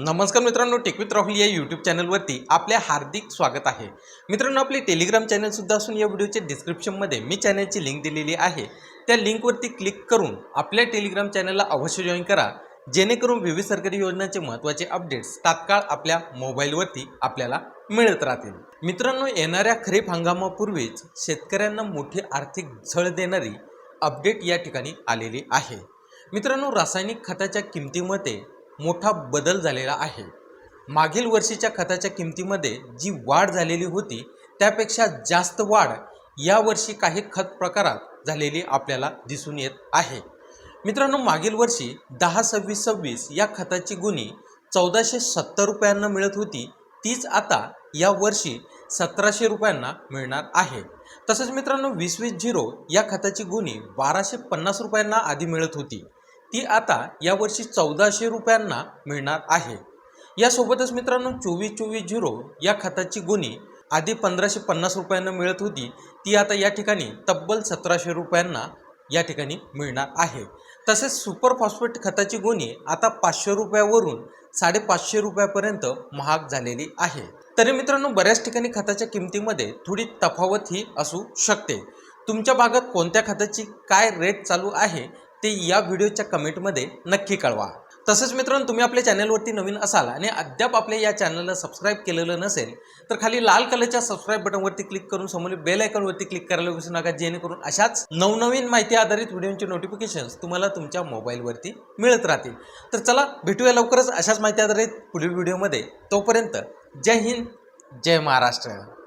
नमस्कार मित्रांनो टेकविथ राहुल या यूट्यूब चॅनलवरती आपले हार्दिक स्वागत आहे. मित्रांनो आपले टेलिग्राम चॅनलसुद्धा असून या व्हिडिओच्या डिस्क्रिप्शनमध्ये मी चॅनलची लिंक दिलेली आहे. त्या लिंकवरती क्लिक करून आपल्या टेलिग्राम चॅनलला अवश्य जॉईन करा. जेणेकरून विविध सरकारी योजनांचे महत्त्वाचे अपडेट्स तात्काळ आपल्या मोबाईलवरती आपल्याला मिळत राहतील. मित्रांनो येणाऱ्या खरीप हंगामापूर्वीच शेतकऱ्यांना मोठी आर्थिक झळ देणारी अपडेट या ठिकाणी आलेली आहे. मित्रांनो रासायनिक खताच्या किमतीमध्ये मोठा बदल झालेला आहे. मागील वर्षीच्या खताच्या किमतीमध्ये जी वाढ झालेली होती त्यापेक्षा जास्त वाढ यावर्षी काही खत प्रकारात झालेली आपल्याला दिसून येत आहे. मित्रांनो मागील वर्षी दहा सव्वीस सव्वीस या खताची गुणी चौदाशे सत्तर रुपयांना मिळत होती. तीच आता या वर्षी सतराशे रुपयांना मिळणार आहे. तसंच मित्रांनो वीस वीस झिरो या खताची गुणी बाराशे पन्नास रुपयांना आधी मिळत होती. ती आता यावर्षी चौदाशे रुपयांना मिळणार आहे. यासोबतच मित्रांनो चोवीस चोवीस झिरो या खताची गुणी आधी पंधराशे पन्नास रुपयांना मिळत होती. ती आता या ठिकाणी तब्बल सतराशे रुपयांना या ठिकाणी मिळणार आहे. तसेच सुपर फॉस्फेट खताची गुणी आता पाचशे रुपयावरून साडेपाचशे रुपयापर्यंत महाग झालेली आहे. तरी मित्रांनो बऱ्याच ठिकाणी खताच्या किमतीमध्ये थोडी तफावत ही असू शकते. तुमच्या भागात कोणत्या खताची काय रेट चालू आहे? ते या व्हिडिओच्या कमेंटमध्ये नक्की कळवा. तसंच मित्रांनो तुम्ही आपल्या चॅनलवरती नवीन असाल आणि अद्याप आपल्या या चॅनलला सबस्क्राईब केलेलं नसेल तर खाली लाल कलरच्या सबस्क्राईब बटनवरती क्लिक करून समोर बेल आयकॉनवरती क्लिक करायला विसरू नका जेणेकरून अशाच नवनवीन माहिती आधारित व्हिडिओचे नोटिफिकेशन्स तुम्हाला तुमच्या मोबाईलवरती मिळत राहतील. तर चला भेटूया लवकरच अशाच माहिती आधारित पुढील व्हिडिओमध्ये. तोपर्यंत जय हिंद जय महाराष्ट्र.